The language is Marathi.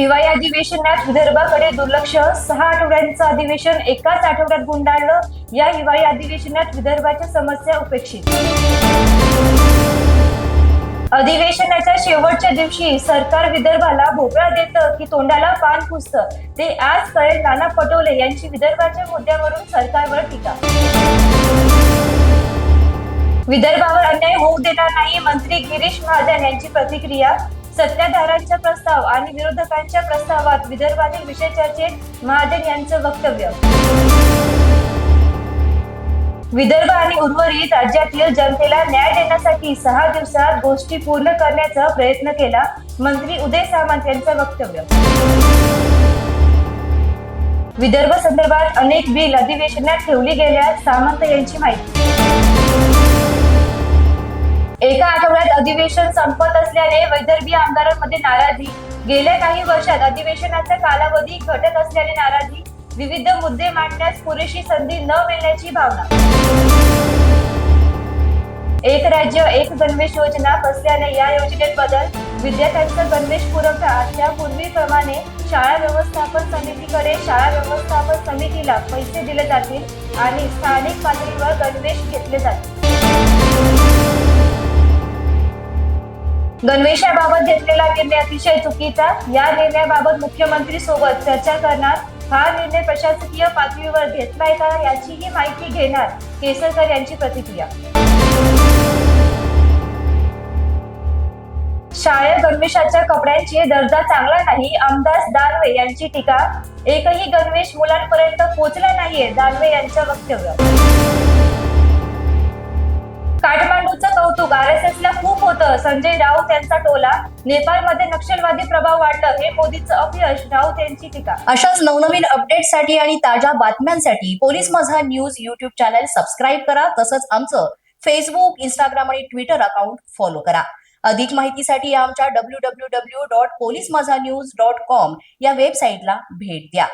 हिवाळी अधिवेशनात विदर्भाकडे दुर्लक्ष. सहा आठवड्यांचं अधिवेशन एकाच आठवड्यात गुंडाळलं. या हिवाळी अधिवेशनात विदर्भाच्या समस्या उपेक्षित. अधिवेशनाच्या शेवटच्या दिवशी सरकार विदर्भाला भोपळा देतं की तोंडाला पान पुसतं. ते आज कळेल नाना पटोले यांची विदर्भाच्या मुद्द्यावरून सरकारवर टीका. विदर्भावर अन्याय होऊ देणार नाही मंत्री गिरीश महाजन यांची प्रतिक्रिया सत्ताधाऱ्यांचा प्रस्ताव आणि विरोधकांच्या प्रस्तावात विदर्भातील विषय चर्चेत महाजन यांचं वक्तव्य. विदर्भ आणि उर्वरित राज्यातील जनतेला न्याय देण्यासाठी सहा दिवसात गोष्टी पूर्ण करण्याचा प्रयत्न केला मंत्री उदय सामंत यांचं वक्तव्य. विदर्भ संदर्भात अनेक बिल अधिवेशनात ठेवली गेल्यास सामंत यांची माहिती. एका आठवड्यात अधिवेशन संपत असल्याने वैदर्भीय आमदारांमध्ये नाराजी. गेल्या काही वर्षात अधिवेशनाचा कालावधी घटत असल्याने नाराजी. विविध मुद्दे मांडण्यास पुरेशी संधी न मिळण्याची भावना. एक राज्य एक गणवेश योजना फसल्याने या योजनेत बदल. विद्यार्थ्यांचा गणवेश पुरवठा त्यापूर्वीप्रमाणे शाळा व्यवस्थापन समितीकडे शाळा व्यवस्थापन समितीला पैसे दिले जातील आणि स्थानिक पातळीवर गणवेश घेतले जातील. गणवेशाबाबत घेतलेला निर्णय अतिशय चुकीचा. या निर्णयाबाबत मुख्यमंत्री सोबत चर्चा करणार. हा निर्णय प्रशासकीय पातळीवर घेतलाय का याचीही माहिती घेणार केसरकर यांची प्रतिक्रिया. शाळेत गणवेशाच्या कपड्यांची दर्जा चांगला नाही आमदार दानवे यांची टीका. एकही गणवेश मुलांपर्यंत पोहोचला नाहीये दानवे यांचं वक्तव्य. काठमांडूचं कौतुक आर एस एस ला संजय राऊत यांचा टोला. नेपाळमध्ये नक्षलवादी प्रभाव वाढलं हे मोदीचं अपयश राऊत यांची टीका. अशाच नवनवीन अपडेटसाठी आणि ताज्या बातम्यांसाठी police Majha news YouTube channel subscribe करा तसंच आमचं फेसबुक इंस्टाग्राम आणि ट्विटर अकाउंट फॉलो करा. अधिक माहितीसाठी आमच्या W W W dot police Majha news dot com या वेबसाईटला भेट द्या.